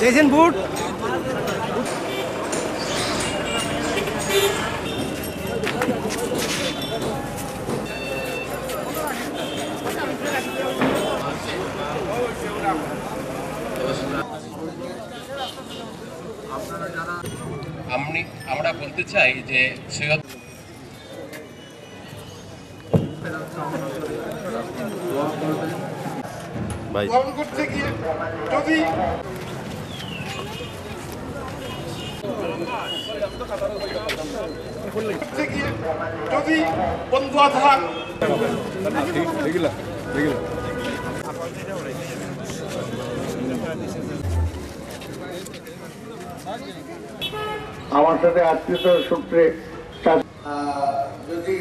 দেখছেন বুট আমি আমরা বলতে চাই যে সৈয়দ ভাই। করতে গিয়ে যদি করতে গিয়ে যদি বন্ধু আধার আমার সাথে আত্মীয়তার সূত্রে যদি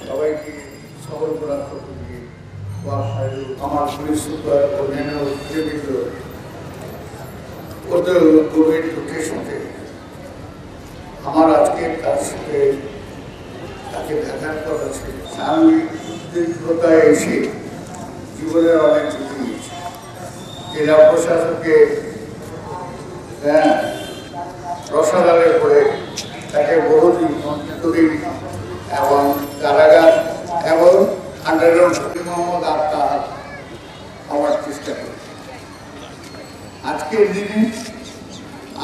সবাইকে সবল করার আমার আজকে তার সাথে তাকে দেখার কথা ছিল আমি দীর্ঘতায় এসে জীবনের অনেক ঝুঁকি নিয়েছি জেলা প্রশাসনকে হ্যাঁ আজকের দিনে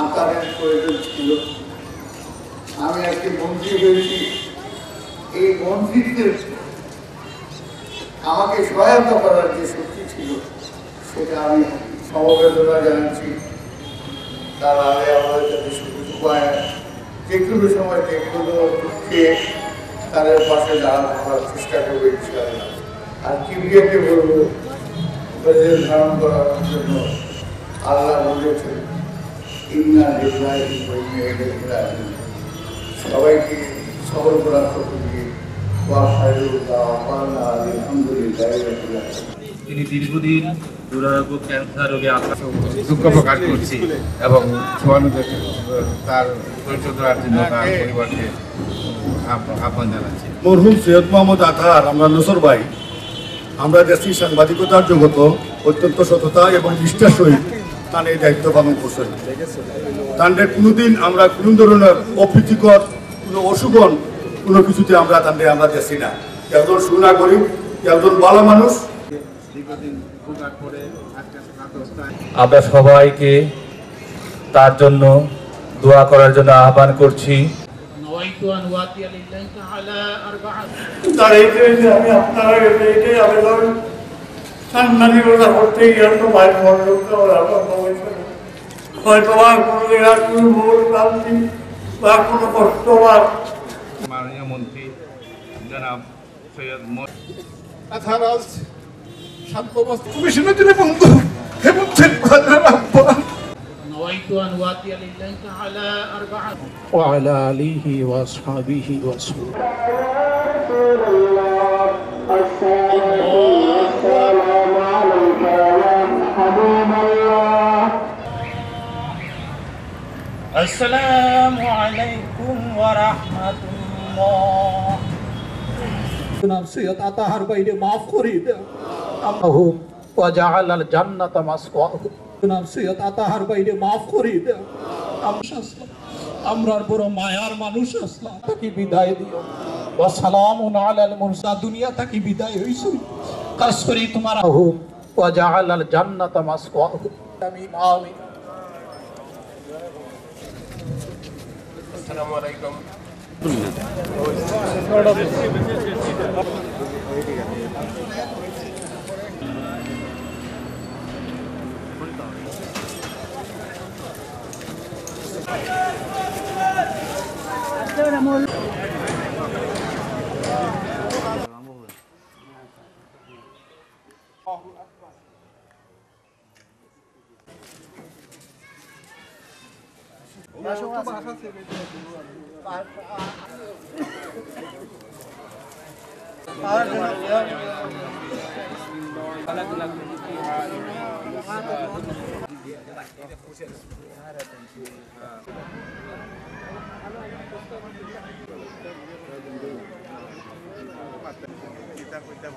আত্মারের প্রয়োজন ছিল। আমি আজকে মন্ত্রী হয়েছি। এই মন্ত্রীদের আমাকে সহায়তা করার যে শক্তি ছিল, সেটা আমি সমবেদনা জানাচ্ছি। তার আগে আমাদের কাছে শুধু উপায় যে কোনো সময় যে কোনো দুঃখে তাদের পাশে দাঁড়ানো করার চেষ্টা করবে, ইনশাআল্লাহ। আর কিবিয়াকে বলব? ধারণ করার জন্য আল্লাহ বলেছেন ইন্না সবাইকে সবল করার রাব্বিল আলামিন। তিনি দীর্ঘদিন দুরারোগ্য ক্যান্সার রোগে আক্রান্ত দুঃখ প্রকাশ করছি এবং তার পরিচয় দেওয়ার জন্য তার পরিবারকে আহ্বান- আহ্বান জানাচ্ছি। মরহুম সৈয়দ মোহাম্মদ আতার আমরা নসর ভাই। আমরা দেশি সাংবাদিকতার জগত অত্যন্ত সততা এবং নিষ্ঠার সহিত তান এই দায়িত্ব পালন করছেন তান্ডে কোনোদিন আমরা কোনো ধরনের অপ্রীতিকর কোনো অশুভন কোনো কিছুতে আমরা তান্ডে আমরা দেখছি না। একজন সুনাগরিক একজন ভালো মানুষ। আমরা সবাইকে তার জন্য দোয়া করার জন্য আহ্বান করছি। আমি আপনারা এইটাই আবেদন সাংবাদিকতা করতে গিয়ে তো ভাই হয়তো বা কোনোদিন আর কোনো ভুল ভ্রান্তি বা কোনো কষ্ট বা মাননীয় মন্ত্রী জনাব সৈয়দ মো আথারাজ শান্ত কমিশনের জন্য বন্ধু এবং আব্বা نويت أن أواتي لله تعالى أربعة وعلى آله وأصحابه وسلم আসসালামু আলাইকুম ওয়া রাহমাতুল্লাহ মাফ করি দেন আল্লাহু ওয়া জাআলাল জান্নাতা মাফ করি দেন আমরার বড় মায়ার মানুষ আসলাম। তাকে বিদায় দিও। ওয়া সালামুন আলাল দুনিয়া থেকে বিদায় হইছি। কাজ করি তোমার ওয়া জাআলাল জান্নাতা মাসওয়াহু। আমিন আমিন। असलकम Allahu Akbar. আসসালামু আলাইকুম কিতাব কিতাব